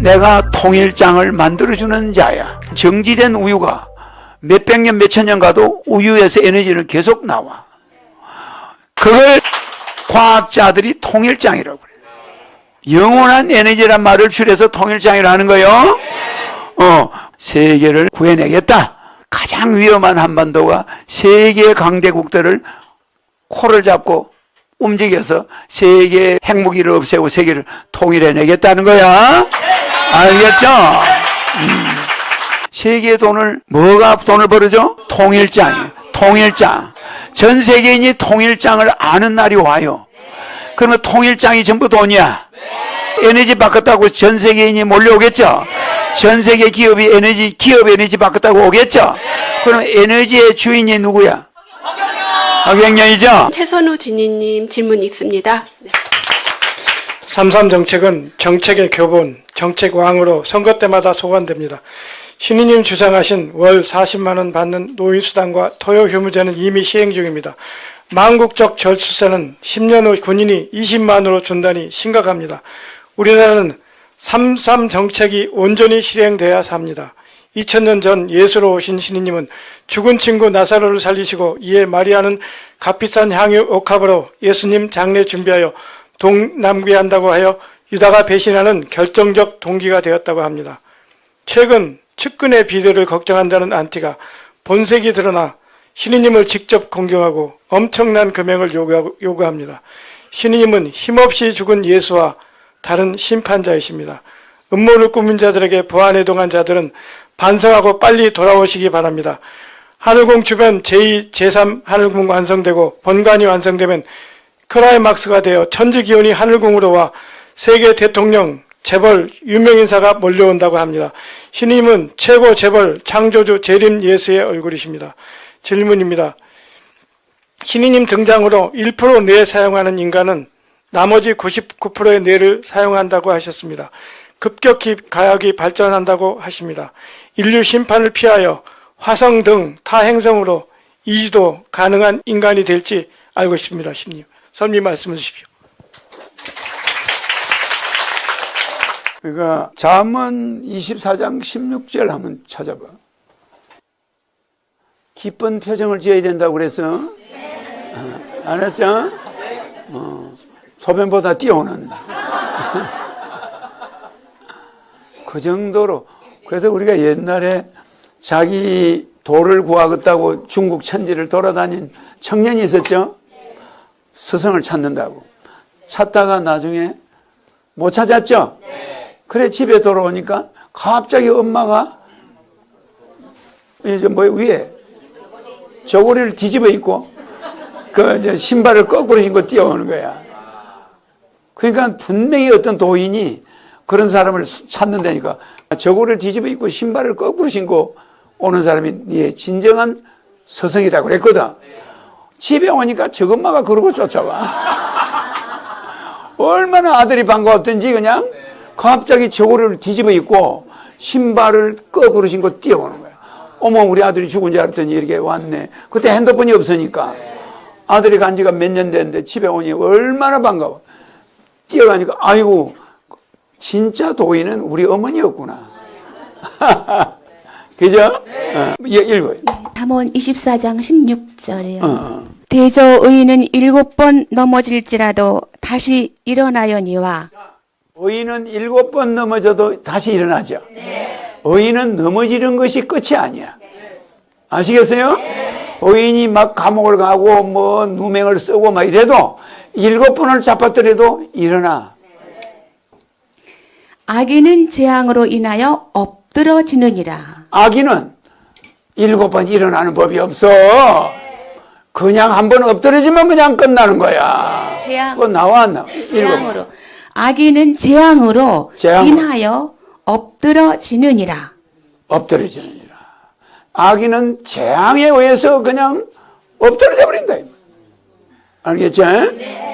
내가 통일장을 만들어주는 자야. 정지된 우유가 몇백 년, 몇천 년 가도 우유에서 에너지는 계속 나와. 그걸 과학자들이 통일장이라고 그래요. 영원한 에너지란 말을 줄여서 통일장이라는 거요. 어, 세계를 구해내겠다. 가장 위험한 한반도가 세계 강대국들을 코를 잡고 움직여서 세계 핵무기를 없애고 세계를 통일해내겠다는 거야. 알겠죠? 음. 세계 돈을 뭐가 돈을 벌어줘? 통일장이 통일장. 전 세계인이 통일장을 아는 날이 와요. 그러면 통일장이 전부 돈이야. 에너지 바꿨다고 전 세계인이 몰려오겠죠? 전 세계 기업이 에너지, 기업 에너지 바꿨다고 오겠죠? 그럼 에너지의 주인이 누구야? 박영년이죠? 최선우 진희님 질문 있습니다. 네. 삼삼 정책은 정책의 교본, 정책왕으로 선거 때마다 소관됩니다. 신의님 주장하신 월 40만 원 받는 노인수당과 토요휴무제는 이미 시행 중입니다. 망국적 절수세는 10년 후 군인이 20만 원으로 준다니 심각합니다. 우리나라는 삼삼 정책이 온전히 실행돼야 삽니다. 2000년 전 예수로 오신 신이님은 죽은 친구 나사로를 살리시고 이에 마리아는 값비싼 향유 옥합으로 예수님 장례 준비하여 동남귀한다고 하여 유다가 배신하는 결정적 동기가 되었다고 합니다. 최근 측근의 비리를 걱정한다는 안티가 본색이 드러나 신이님을 직접 공경하고 엄청난 요구하고, 요구합니다. 신이님은 힘없이 죽은 예수와 다른 심판자이십니다. 음모를 꾸민 자들에게 보안해동한 자들은 반성하고 빨리 돌아오시기 바랍니다. 하늘궁 주변 제2, 제3 하늘궁 완성되고 본관이 완성되면 크라이막스가 되어 천지기온이 하늘궁으로 와 세계 대통령, 재벌, 유명인사가 몰려온다고 합니다. 신임은 최고 재벌, 창조주 재림 예수의 얼굴이십니다. 질문입니다. 신이님 등장으로 1%뇌 사용하는 인간은 나머지 99%의 뇌를 사용한다고 하셨습니다. 급격히 가약이 발전한다고 하십니다. 인류 심판을 피하여 화성 등 타행성으로 이주도 가능한 인간이 될지 알고 싶습니다. 신님. 선님 말씀해 주십시오. 그러니까 잠언 24장 16절 한번 찾아봐. 기쁜 표정을 지어야 된다고 그랬어? 어, 알았죠? 어, 소변보다 뛰어오는. 그 정도로. 그래서 우리가 옛날에 자기 돌을 구하겠다고 중국 천지를 돌아다닌 청년이 있었죠? 스승을 찾는다고. 찾다가 나중에 못 찾았죠? 그래 집에 돌아오니까 갑자기 엄마가 이제 뭐 위에 저고리를 뒤집어 입고 그 이제 신발을 거꾸로 신고 뛰어오는 거야. 그러니까 분명히 어떤 도인이 그런 사람을 찾는다니까 저고리를 뒤집어 입고 신발을 거꾸로 신고 오는 사람이 예, 진정한 스승이다 그랬거든. 집에 오니까 저 엄마가 그러고 쫓아와. 얼마나 아들이 반가웠던지 그냥 갑자기 저고리를 뒤집어 입고 신발을 거꾸로 신고 뛰어오는 거야. 어머 우리 아들이 죽은 줄 알았더니 이렇게 왔네. 그때 핸드폰이 없으니까 아들이 간 지가 몇 년 됐는데 집에 오니 얼마나 반가워. 뛰어가니까 아이고 진짜 도인은 우리 어머니였구나. 그죠? 어, 읽어요. 잠언 24장 16절이요. 어. 대저 의인은 일곱 번 넘어질지라도 다시 일어나려니와 의인은 일곱 번 넘어져도 다시 일어나죠. 의인은 넘어지는 것이 끝이 아니야. 아시겠어요? 의인이 막 감옥을 가고 뭐 누명을 쓰고 막 이래도 일곱 번을 잡았더라도 일어나. 악인은 재앙으로 인하여 엎드러지느니라. 악인은 일곱 번 일어나는 법이 없어. 그냥 한 번 엎드러지면 그냥 끝나는 거야. 재앙. 그거 나와 안 나와? 일곱 번. 재앙으로 악인은 재앙으로 재앙으로. 인하여 엎드러지느니라. 엎드려지느니라. 악인은 재앙에 의해서 그냥 엎드려져 버린다. 알겠죠?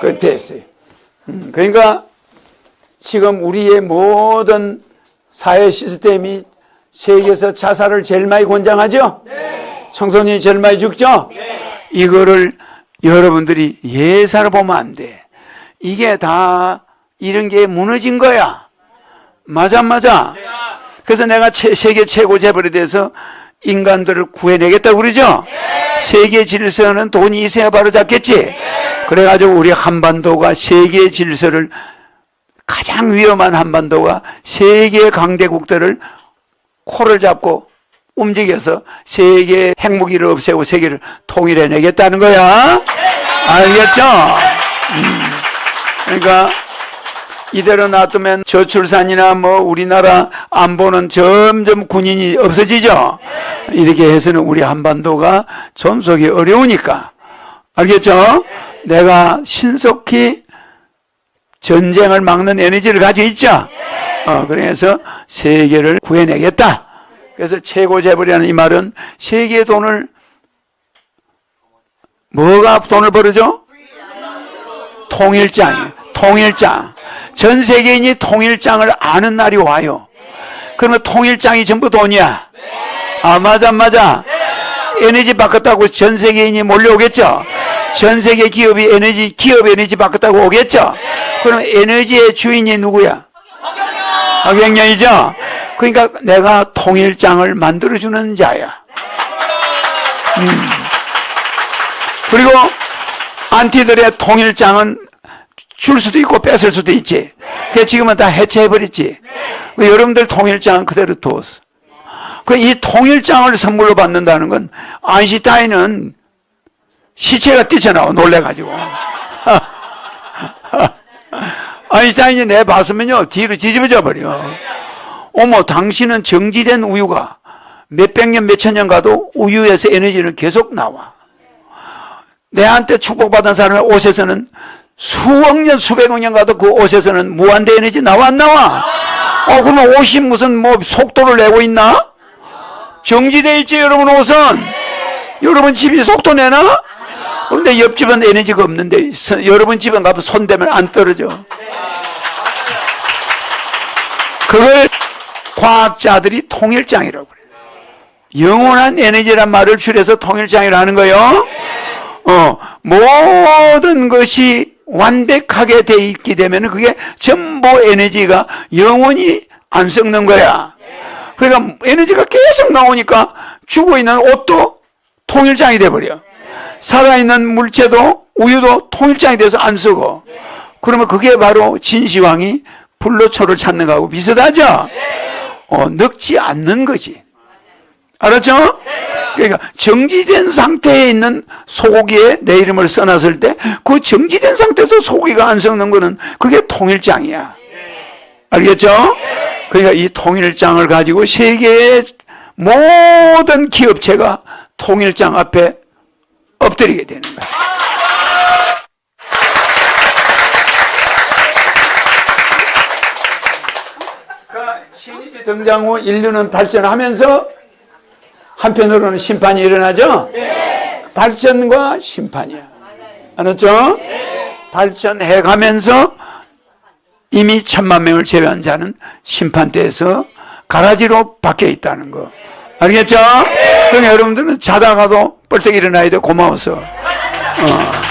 그 됐어요. 음, 그러니까 지금 우리의 모든 사회 시스템이 세계에서 자살을 제일 많이 권장하죠? 청소년이 제일 많이 죽죠? 이거를 여러분들이 예사를 보면 안 돼. 이게 다 이런 게 무너진 거야. 맞아, 맞아. 그래서 내가 최- 세계 최고 재벌에 대해서 인간들을 구해내겠다고 그러죠? 세계 질서는 돈이 있어야 바로 잡겠지? 그래가지고 우리 한반도가 세계 질서를 가장 위험한 한반도가 세계 강대국들을 코를 잡고 움직여서 세계 핵무기를 없애고 세계를 통일해내겠다는 거야. 알겠죠? 음. 그러니까 이대로 놔두면 저출산이나 뭐 우리나라 안보는 점점 군인이 없어지죠. 이렇게 해서는 우리 한반도가 존속이 어려우니까. 알겠죠? 내가 신속히 전쟁을 막는 에너지를 가지고 있죠. 어, 그래서 세계를 구해내겠다. 그래서 최고 재벌이라는 이 말은 세계 돈을 뭐가 돈을 벌어줘? 통일장이에요. 통일장. 전 세계인이 통일장을 아는 날이 와요. 그러면 통일장이 전부 돈이야. 아, 맞아, 맞아. 에너지 바꿨다고 전 세계인이 몰려오겠죠? 전 세계 기업이 에너지, 기업 에너지 바꿨다고 오겠죠? 그럼 에너지의 주인이 누구야? 학영령이죠? 그러니까 내가 통일장을 만들어주는 자야. 음. 그리고 안티들의 통일장은 줄 수도 있고 뺏을 수도 있지. 그 지금은 다 해체해버렸지. 그 여러분들 통일장은 그대로 두었어. 그 이 통일장을 선물로 받는다는 건 아인슈타인은 시체가 뛰쳐나와 놀래가지고. 아인슈타인이 내 봤으면요 뒤로 뒤집어져 버려. 어머 당신은 정지된 우유가 몇백 년 몇천 년 가도 우유에서 에너지는 계속 나와. 내한테 축복받은 사람의 옷에서는 수억 년, 수백억 년 가도 그 옷에서는 무한대 에너지 나와, 안 나와? 어, 그러면 옷이 무슨 뭐 속도를 내고 있나? 정지돼 있지, 여러분 옷은? 여러분 집이 속도 내나? 그런데 옆집은 에너지가 없는데, 서- 여러분 집에 가면 손 대면 안 떨어져. 그걸 과학자들이 통일장이라고 그래요. 영원한 에너지란 말을 줄여서 통일장이라고 하는 거예요. 어, 모든 것이 완벽하게 돼 있게 되면 그게 전부 에너지가 영원히 안 썩는 거야. 그러니까 에너지가 계속 나오니까 죽어 있는 옷도 통일장이 돼 버려. 살아있는 물체도 우유도 통일장이 돼서 안 썩어. 그러면 그게 바로 진시황이 불로초를 찾는 거하고 비슷하죠? 어, 늙지 않는 거지. 알았죠? 그러니까 정지된 상태에 있는 소고기에 내 이름을 써놨을 때 그 정지된 상태에서 소고기가 안 썩는 거는 그게 통일장이야. 알겠죠? 그러니까 이 통일장을 가지고 세계의 모든 기업체가 통일장 앞에 엎드리게 되는 거야. 신이 등장 후 인류는 발전하면서 한편으로는 심판이 일어나죠? 발전과 심판이야. 알았죠? 발전해 가면서 이미 천만 명을 제외한 자는 심판대에서 가라지로 박혀 있다는 거. 알겠죠? 그러니까 여러분들은 자다가도 뻘떡 일어나야 돼, 고마워서. 어.